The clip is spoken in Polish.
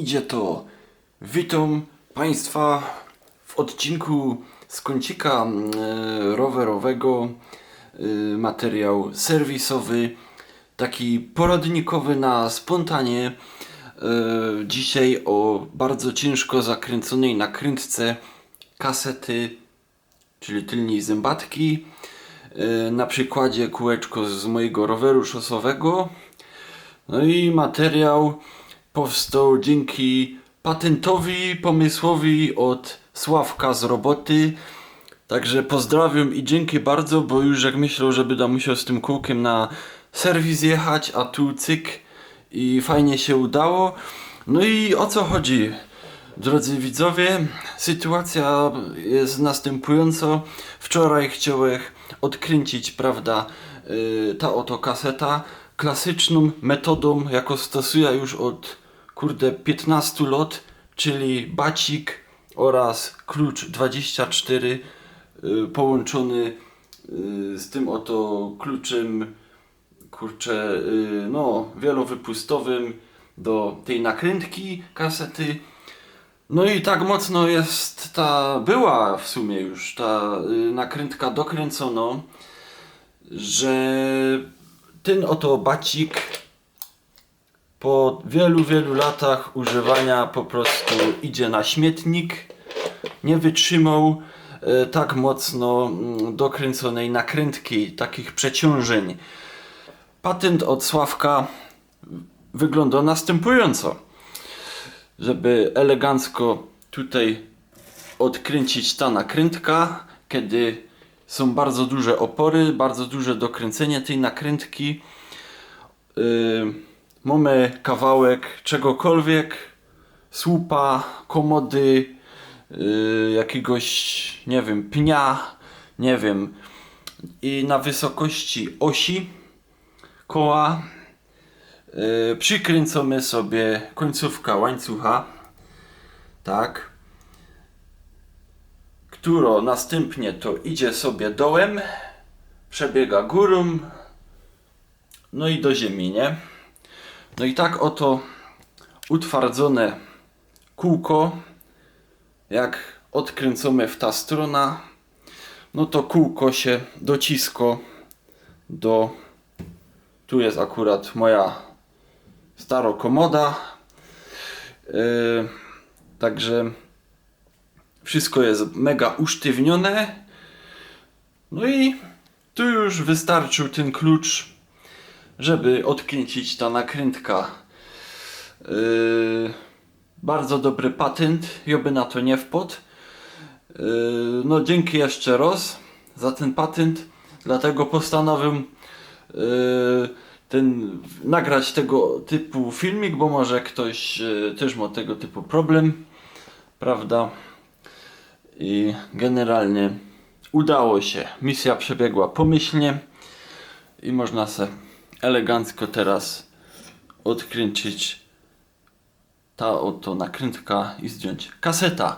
idzie to. Witam Państwa w odcinku z kącika mm, e, rowerowego. Y, Materiał serwisowy, taki poradnikowy na spontanie. Y, Dzisiaj o bardzo ciężko zakręconej nakrętce kasety, czyli tylnej zębatki. Y, Na przykładzie kółeczko z mojego roweru szosowego. No i materiał powstał dzięki patentowi, pomysłowi od Sławka z roboty. Także pozdrawiam i dzięki bardzo, bo już jak myślał, że będę musiał z tym kółkiem na serwis jechać, a tu cyk i fajnie się udało. No i o co chodzi? Drodzy widzowie, sytuacja jest następująca. Wczoraj chciałem odkręcić, prawda, yy, ta oto kaseta klasyczną metodą, jaką stosuję już od kurde 15 lat, czyli bacik oraz klucz 24 yy, połączony yy, z tym oto kluczem kurczę, yy, no wielowypustowym do tej nakrętki kasety. No i tak mocno jest ta, była w sumie już ta y, nakrętka dokręcono, że ten oto bacik po wielu, wielu latach używania po prostu idzie na śmietnik. Nie wytrzymał e, tak mocno mm, dokręconej nakrętki, takich przeciążeń. Patent od Sławka wygląda następująco żeby elegancko tutaj odkręcić ta nakrętka, kiedy są bardzo duże opory, bardzo duże dokręcenie tej nakrętki. Yy, mamy kawałek czegokolwiek, słupa, komody, yy, jakiegoś, nie wiem, pnia, nie wiem. I na wysokości osi koła Yy, przykręcamy sobie końcówka łańcucha, tak, która następnie to idzie sobie dołem, przebiega górą, no i do ziemi, nie? No i tak oto utwardzone kółko, jak odkręcamy w ta strona, no to kółko się docisko do, tu jest akurat moja staro komoda. Yy, także wszystko jest mega usztywnione. No i tu już wystarczył ten klucz, żeby odkręcić ta nakrętka. Yy, bardzo dobry patent, joby na to nie wpadł. Yy, no dzięki jeszcze raz za ten patent, dlatego postanowiłem yy, ten, nagrać tego typu filmik, bo może ktoś e, też ma tego typu problem, prawda? I generalnie udało się. Misja przebiegła pomyślnie i można se elegancko teraz odkręcić ta oto nakrętka i zdjąć kaseta.